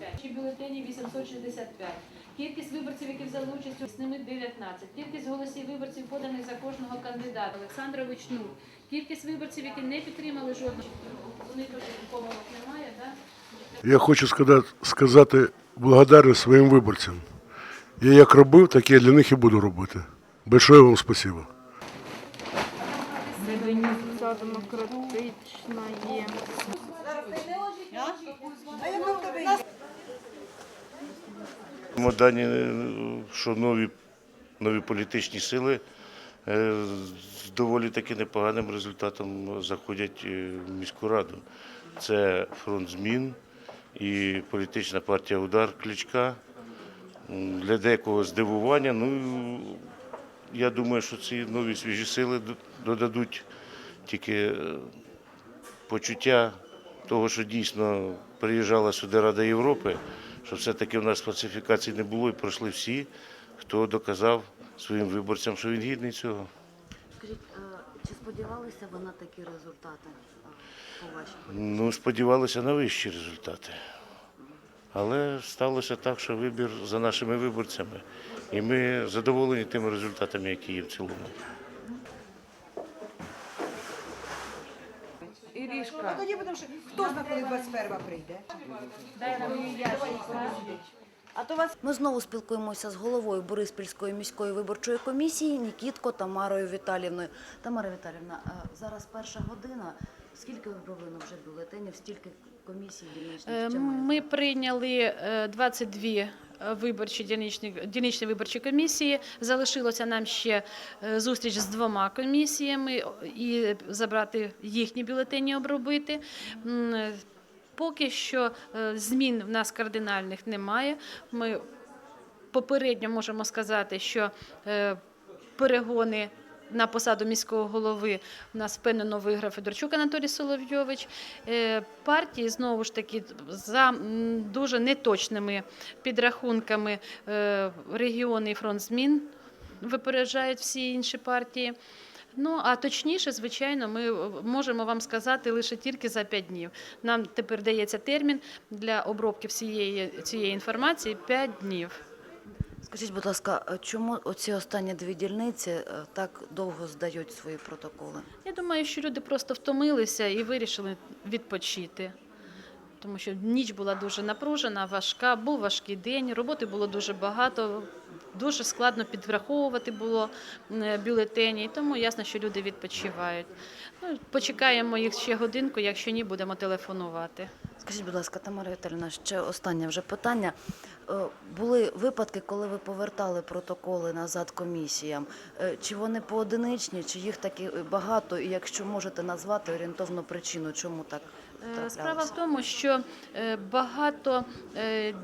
865. Чи бюлетенів 865. Кількість виборців, які взяли участь з ними 19. Кількість голосів виборців поданих за кожного кандидата. Олександрович Нур. Кількість виборців, які не підтримали жодного. У них вже помилок немає, так? Я хочу сказати, сказати благодарність своїм виборцям. Я як робив, так я для них і буду робити. Большое вам спасибо. демократична є. Ми дані, е, що нові, нові політичні сили е, з доволі таки непоганим результатом заходять е, в міську раду. Це фронт змін і політична партія Удар Кличка. Для декого здивування. Ну, я думаю, що ці нові свіжі сили додадуть тільки почуття того, що дійсно приїжджала сюди Рада Європи, що все-таки в нас фальсифікацій не було і пройшли всі, хто доказав своїм виборцям, що він гідний цього. Скажіть, чи сподівалися ви на такі результати по вашій? Ну, сподівалися на вищі результати. Але сталося так, що вибір за нашими виборцями. І ми задоволені тими результатами, які є в цілому. А тоді будемо ще, хто знає, коли 21 прийде? Ми знову спілкуємося з головою Бориспільської міської виборчої комісії Нікітко Тамарою Віталівною. Тамара Віталівна, е, зараз перша година. Скільки оброблено вже бюлетенів, стільки комісій Е, дільничних має? Ми прийняли е, 22 виборчі дільничні, дільничні виборчі комісії. Залишилося нам ще е, зустріч з двома комісіями і забрати їхні бюлетені обробити. Е, Поки що е, змін в нас кардинальних немає. Ми попередньо можемо сказати, що е, перегони на посаду міського голови у нас впевнено виграв Федорчук Анатолій Соловйович. Е, Партії знову ж таки за дуже неточними підрахунками е, регіони фронт змін випереджають всі інші партії. Ну а точніше, звичайно, ми можемо вам сказати лише тільки за 5 днів. Нам тепер дається термін для обробки всієї цієї інформації 5 днів. Скажіть, будь ласка, е, чому оці останні дві дільниці е, так довго здають свої протоколи? Я думаю, що люди просто втомилися і вирішили відпочити. Тому що ніч була дуже напружена, важка, був важкий день, роботи було дуже багато, дуже складно підраховувати було бюлетені, тому ясно, що люди відпочивають. Ну, почекаємо їх ще годинку, якщо ні, будемо телефонувати. Скажіть, будь ласка, Тамара Віталіївна, ще останнє вже питання. Е, Були випадки, коли ви повертали протоколи назад комісіям. Е, Чи вони поодиничні, чи їх таки багато? І якщо можете назвати орієнтовну причину, чому так Е, Справа в тому, що багато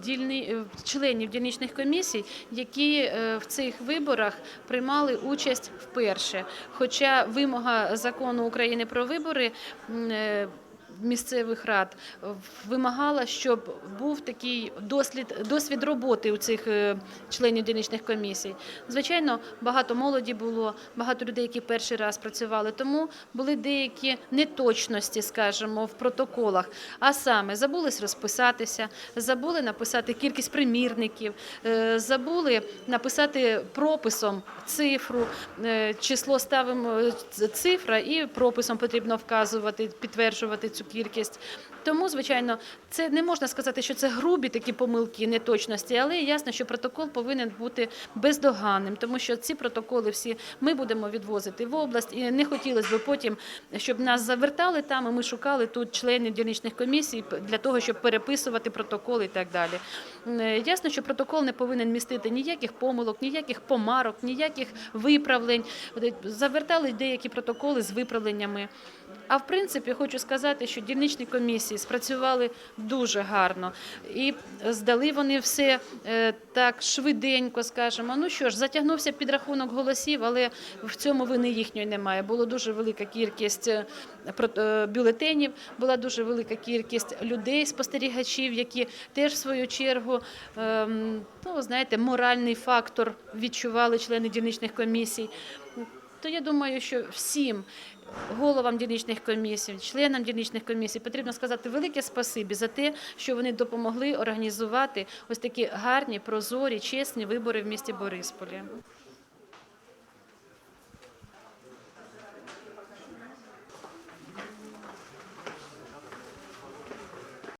дільни- членів дільничних комісій, які в цих виборах приймали участь вперше. Хоча вимога закону України про вибори. Місцевих рад вимагала, щоб був такий дослід, досвід роботи у цих е, членів дільничних комісій. Звичайно, багато молоді було, багато людей, які перший раз працювали. Тому були деякі неточності, скажімо, в протоколах. А саме забулись розписатися, забули написати кількість примірників, е, забули написати прописом цифру, е, число ставимо цифра і прописом потрібно вказувати, підтверджувати цю кількість. Тому, звичайно, це не можна сказати, що це грубі такі помилки, неточності, але ясно, що протокол повинен бути бездоганним, тому що ці протоколи всі ми будемо відвозити в область, і не хотілося б потім, щоб нас завертали там, і ми шукали тут членів дільничних комісій для того, щоб переписувати протоколи і так далі. Ясно, що протокол не повинен містити ніяких помилок, ніяких помарок, ніяких виправлень. Завертали деякі протоколи з виправленнями. А в принципі, хочу сказати, що дільничні комісії спрацювали дуже гарно і здали вони все е, так швиденько, скажімо. Ну що ж, затягнувся підрахунок голосів, але в цьому вини їхньої немає. Було дуже велика кількість е, е, бюлетенів, була дуже велика кількість людей, спостерігачів, які теж в свою чергу, ем, ну знаєте, моральний фактор відчували члени дільничних комісій. То я думаю, що всім головам дільничних комісій, членам дільничних комісій потрібно сказати велике спасибі за те, що вони допомогли організувати ось такі гарні, прозорі, чесні вибори в місті Борисполі.